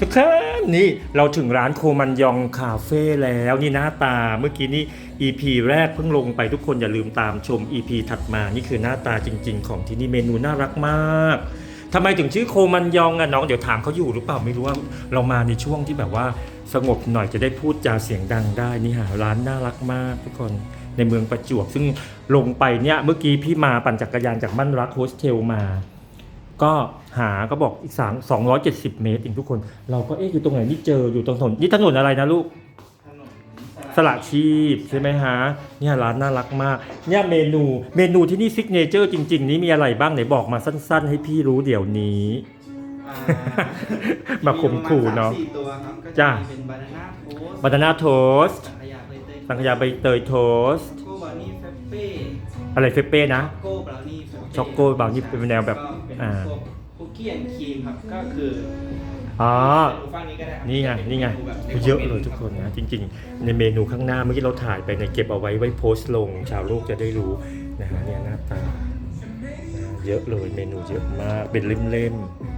ทุกคนนี่เราถึงร้านโคมันยองคาเฟ่แล้วนี่หน้าตาเมื่อกี้นี่ EP แรกเพิ่งลงไปทุกคนอย่าลืมตามชม EP ถัดมานี่คือหน้าตาจริง ๆ ของที่นี่เมนูน่ารักมากทำไมถึงชื่อโคมันยองอะน้องเดี๋ยวถามเขาอยู่หรือเปล่าไม่รู้ว่าเรามาในช่วงที่แบบว่าสงบหน่อยจะได้พูดจาเสียงดังได้นี่ฮะร้านน่ารักมากทุกคนในเมืองประจวบซึ่งลงไปเนี่ยเมื่อกี้พี่มาปั่นจักรยานจากบ้านรักโฮสเทลมา ก็ หาก็บอกอีกสามสองร้อยเจ็ดสิบเมตรเองทุกคน เราก็เอ๊ะอยู่ตรงไหนนี่เจออยู่ตรงถนนนี่ถนนอะไรนะลูกถนนสละชีพใช่ไหมฮะเนี่ยร้านน่ารักมากเนี่ยเมนูเมนูที่นี่ซิกเนเจอร์จริง ๆ นี่มีอะไรบ้างไหนบอกมาสั้น ๆ ให้พี่รู้เดี๋ยวนี้อ่ามาข่มขู่เนาะมีประมาณสมสี่ตัวครับก็จ้ะจะมีเป็นบานาน่าโพสบานาน่าโทสสังขยาใบเตยสังขยาใบเตยโทสช็อกโกบราวนี่เฟปเป้อะไรเฟเป้นะช็อกโกบราวนี่เฟปเป้ช็อกโกบราวนี่เป็นแนวแบบก็เป็นอ่า พวกคุกกี้แอนด์ครีมครับ ก็คืออ๋อดูฟังนี้ก็ได้ครับนี่ไงเป็นี่ไงมแบบเยอะเลยทุกคนนะ จริง ๆ ในเมนูข้างหน้าเมื่อกี้เราถ่ายไปในยเก็บเอาไว้ไว้โพสต์ลง ชาวโลกจะได้รู้นะฮะเนี่ยหน้าตานะเยอะเลยเมนูเยอะมากเป็นเล่มๆ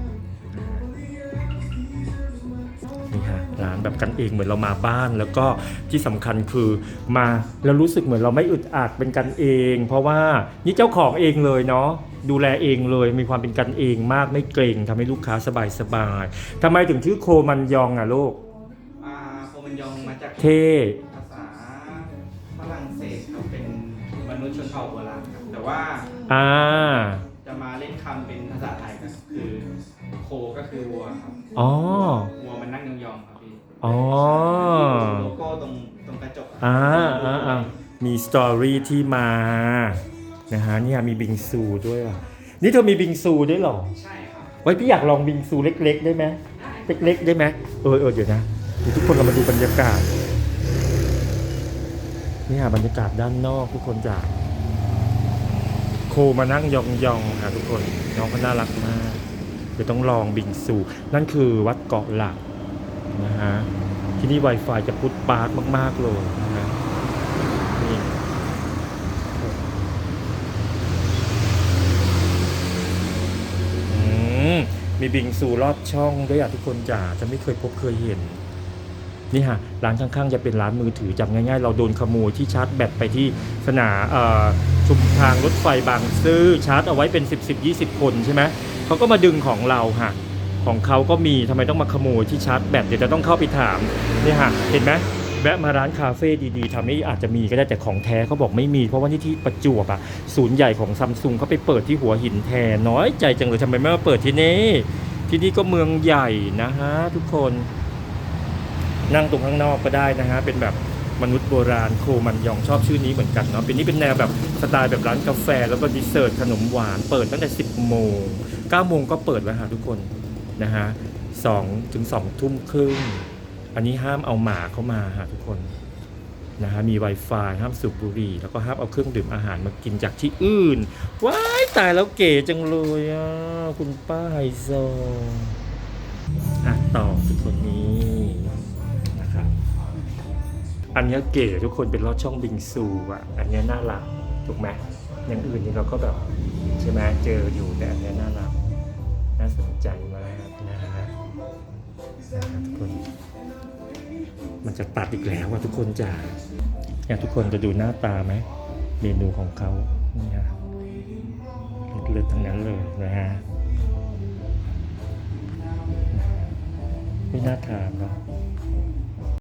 นี่ฮะร้านแบบกันเองเหมือนเรามาบ้าน แล้วก็ที่สำคัญคือมาแล้วรู้สึกเหมือนเราไม่อึดอัดเป็นกันเอง เพราะว่านี่เจ้าของเองเลยเนาะดูแลเองเลยมีความเป็นกันเองมากไม่เกรงทำให้ลูกค้าสบายๆทำไมถึงชื่อโคมันยองอะลูกอ่าโคมันยองมาจากเท่ภาษาฝรั่งเศสครับเป็นมนุษย์ชนเผ่าโบราณครับแต่ว่าอ่าจะมาเล่นคำเป็นภาษาไทยก็คือโคก็คือวัวครับอ๋อ อ๋อ โลโก้ตรงตรงกระจกะอ่าอ่าอ่ามีสตอรี่ที่มานะฮะเนี่ยมีบิงซูด้วยอะนี่เธอมีบิงซูด้วยเหรอ ใช่ครับไว้พี่อยากลองบิงซูเล็ก ๆ ได้ไหมเล็ก ๆ ได้ไหมเออเออเดี๋ยวนะเดี๋ยวทุกคนเรามาดูบรรยากาศนี่ค่ะบรรยากาศด้านนอกทุกคนจ้ะโคมานั่งยองๆค่ะทุกคนน้องเขาน่ารักมากเดี๋ยวต้องลองบิงซู นั่นคือวัดเกาะหลัก นะฮะที่นี่ Wi-Fi จะพุทปาร์กมาก ๆ เลยนะฮะนี่มีบิงซูลอดช่องด้วยอะทุกคนจ๋าจะไม่เคยพบเคยเห็น นี่ฮะ ร้านข้างๆ จะเป็นร้านมือถือจำง่าย ๆ เราโดนขโมยที่ชาร์จแบตไปที่สนามชุมทางรถไฟบางซื่อชาร์จเอาไว้เป็น 10 10 20 คนใช่ไหมเขาก็มาดึงของเราฮะ ของเขาก็มีทำไมต้องมาขโมยที่ชาร์จแบตเดี๋ยวจะต้องเข้าไปถามนี่ฮะเห็นไหมแวะมาร้านคาเฟ่ดีๆทำให้อาจจะมีก็ได้แต่ของแท้เขาบอกไม่มี เพราะว่าที่ที่ประจวบอะศูนย์ใหญ่ของซัมซุงเขาไปเปิดที่หัวหินแทนน้อยใจจังเลยทำไมไม่มาเปิดที่นี่ที่นี่ก็เมืองใหญ่นะฮะทุกคนนั่งตรงข้างนอกก็ได้นะฮะเป็นแบบมนุษย์โบราณโคมันยองชอบชื่อนี้เหมือนกันเนาะเป็นนี่เป็นแนวแบบสไตล์แบบร้านกาแฟ แล้วก็ดิเซอร์ทขนมหวานเปิดตั้งแต่ 10โมง9โมงก็เปิดแล้วฮะทุกคน นะฮะ2ถึง2ทุ่มครึ่ง อันนี้ห้ามเอาหมาเข้ามาฮะทุกคนนะฮะมี Wi-Fi ห้ามสูบบุหรี่แล้วก็ห้ามเอาเครื่องดื่มอาหารมากินจากที่อื่น ว้ายตายแล้วเก๋จังเลยอะคุณป้าไฮโซอะต่อทุกคนนี้นะครับอันนี้เก๋ทุกคนเป็นลอดช่องบิงซูอะ อันนี้น่ารักถูกไหมอย่างอื่นนี่เราก็แบบใช่ไหมเจออยู่แต่อันนี้น่ารัก น่าสนใจมากนะฮะนะครับทุกคน มันจะตัดอีกแล้วว่าทุกคนจ๋าอยากทุกคนจะดูหน้าตาไหมเมนูของเขาเนี่ยเลือดทั้งนั้นเลยนะฮะไม่น่าทานเนาะ